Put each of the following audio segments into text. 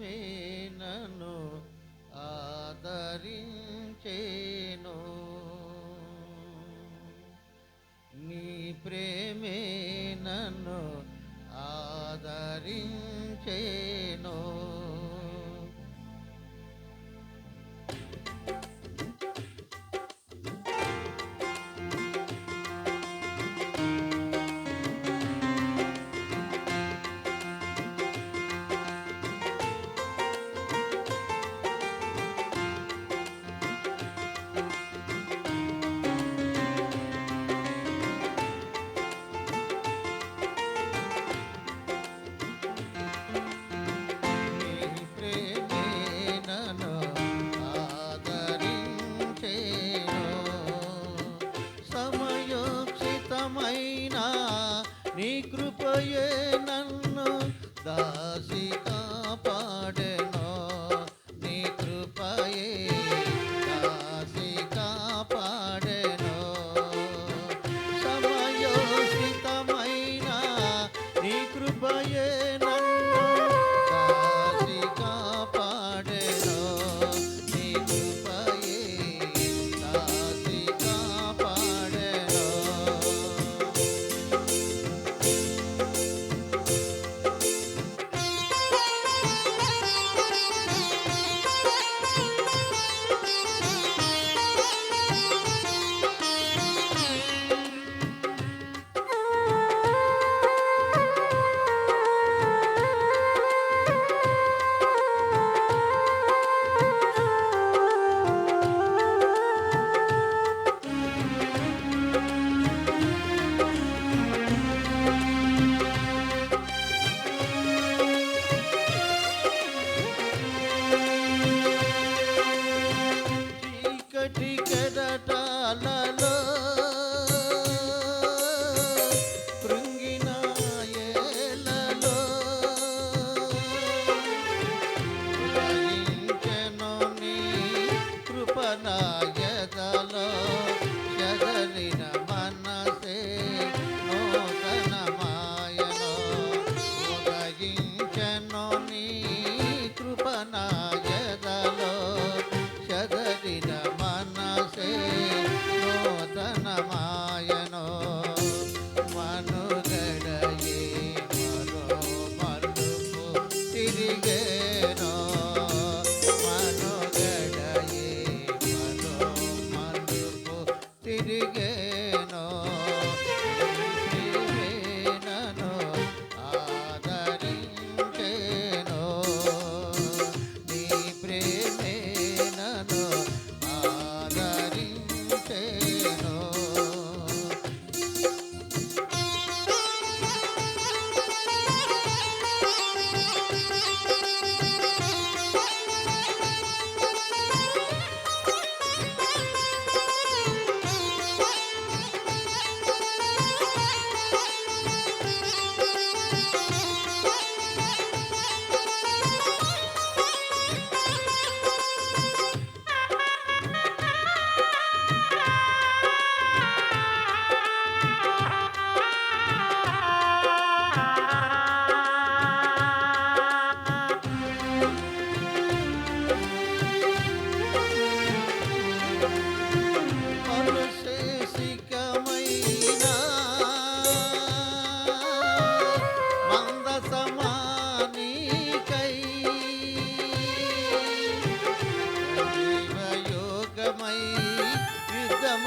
ప్రేమే ఆదరించేను. నీ ప్రేమే నన్ను ఆదరించేనో. నన్ను దాసిక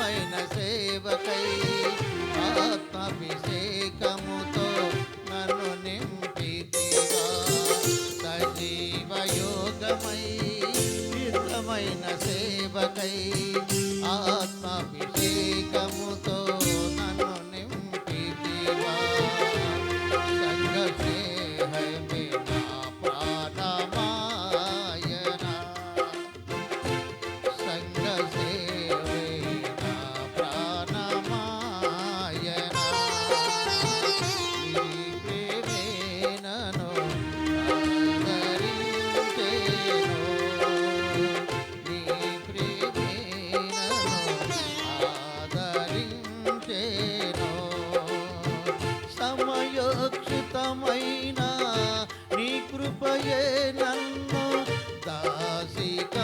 ఆయన సేవకై ఆత్మాభిషేకముతో నన్ను నింపితిగా సజీవయోగమై చిత్తమైన సేవకై ఆత్మాభిషేకముతో నన్ను నింపితిగా సంగతి see.